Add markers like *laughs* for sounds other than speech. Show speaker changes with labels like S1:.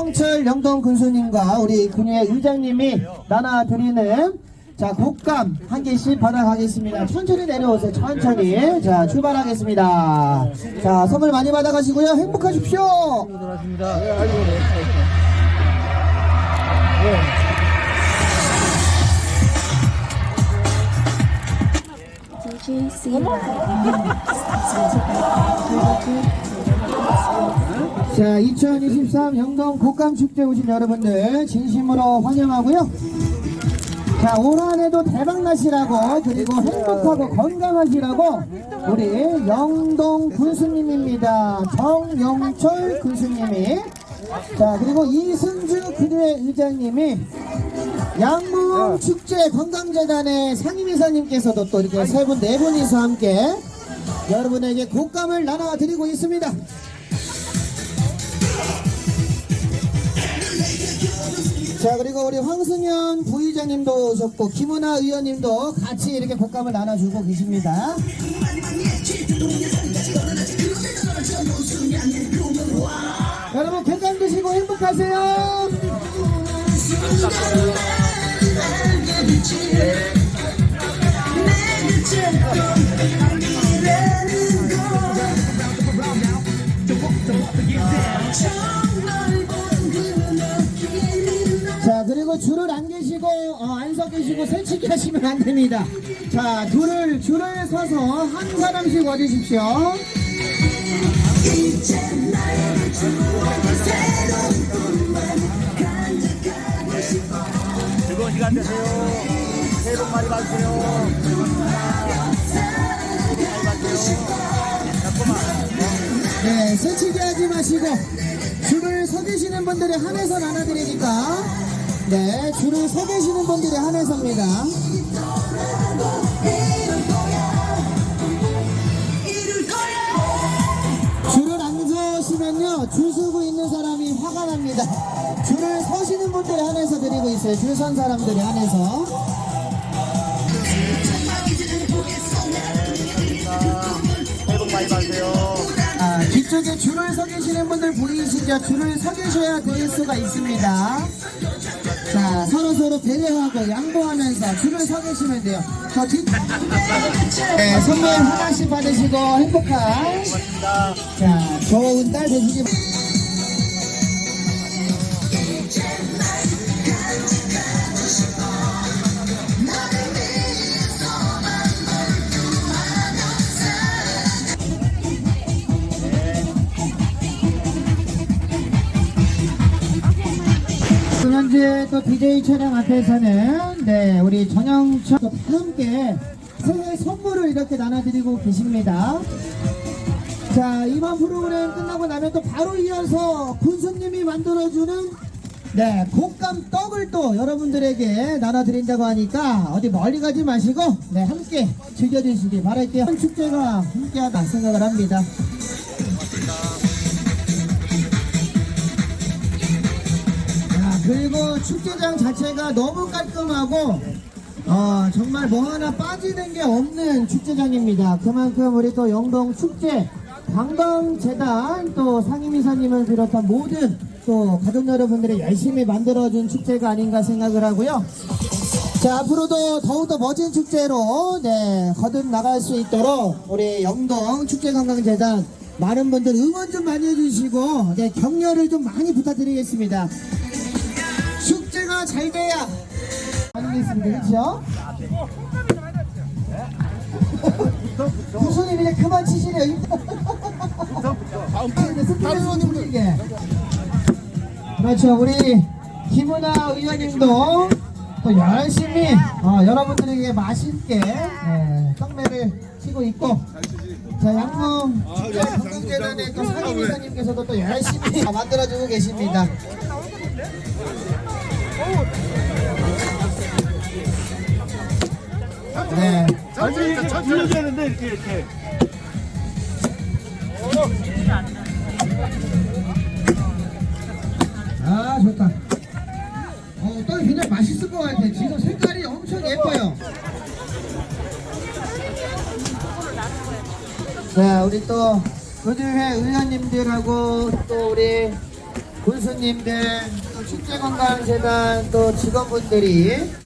S1: 최영철 영동 군수님과 우리 군의 의장님이 나눠 드리는 자 곡감 한 개씩 받아가겠습니다. 천천히 내려오세요. 천천히. 자 출발하겠습니다. 자 선물 많이 받아가시고요. 행복하십시오. 자, 2023 영동 곡감 축제 오신 여러분들 진심으로 환영하고요. 자, 올 한해도 대박 나시라고 그리고 행복하고 건강하시라고 우리 영동 군수님입니다. 정영철 군수님이 자, 그리고 이승주 그대 의장님이 양문 축제 관광재단의 상임이사님께서도 또 이렇게 세 분, 네 분이서 함께 여러분에게 곡감을 나눠드리고 있습니다. 자 그리고 우리 황승현 부의장님도 오셨고 김은아 의원님도 같이 이렇게 곡감을 나눠주고 계십니다. 계시고 설치기 하시면 안 됩니다. 자 줄을 줄을 서서 한 사람씩 와주십시오.
S2: 즐거운 시간 되세요. 새해 복 많이 받으세요.
S1: 네 설치기 하지 마시고 줄을 서 계시는 분들이 한해서 나눠드리니까 네 줄을 서 계시는 분들이 한해서입니다. 줄을 안 서시면요 줄 서고 있는 사람이 화가 납니다. 줄을 서시는 분들이 한해서 드리고 있어요. 줄 선 사람들이 한해서. 아, 뒤쪽에 줄을 서 계시는 분들 보이시죠? 줄을 서 계셔야 될 수가 있습니다. 자, 서로 서로 배려하고 양보하면서 줄을 서 계시면 돼요. 저 뒤, 네, 선물 하나씩 받으시고 행복한, 자, 좋은 딸 되시기 바랍니다. 지금 현재 또 DJ 촬영 앞에서는 네 우리 전영철 또 함께 새해 선물을 이렇게 나눠드리고 계십니다. 자 이번 프로그램 끝나고 나면 또 바로 이어서 군수님이 만들어주는 네 곶감 떡을 또 여러분들에게 나눠드린다고 하니까 어디 멀리 가지 마시고 네 함께 즐겨주시기 바랄게요. 축제가 함께하다 생각을 합니다. 그리고 축제장 자체가 너무 깔끔하고 어, 정말 뭐 하나 빠지는 게 없는 축제장입니다. 그만큼 우리 또 영동 축제 관광재단 또 상임이사님을 비롯한 모든 또 가족 여러분들이 열심히 만들어준 축제가 아닌가 생각을 하고요. 자 앞으로도 더욱더 멋진 축제로 네 거듭 나갈 수 있도록 우리 영동 축제관광재단 많은 분들 응원 좀 많이 해주시고 네 격려를 좀 많이 부탁드리겠습니다. 잘 돼야. 아니겠습니까? 그렇죠? 무슨 일이냐 그만 다른 의원님들 그렇죠. 우리 김은아 의원님도 또 열심히 어, 여러분들에게 맛있게 네, 떡매를 치고 있고. 자 양궁 축제 관광재단의 또 상임 이사님께서도 또 열심히 *laughs* 만들어주고 계십니다 네.
S2: 천천히 천천히 되는데 이렇게 이렇게.
S1: 아 좋다. 어 떡이 굉장히 맛있을 것 같아. 지금 색깔이 엄청 예뻐요. 자 우리 또 교주회 의원님들하고 또 우리 군수님. 회장님들, 또 축제건강재단 또 직원분들이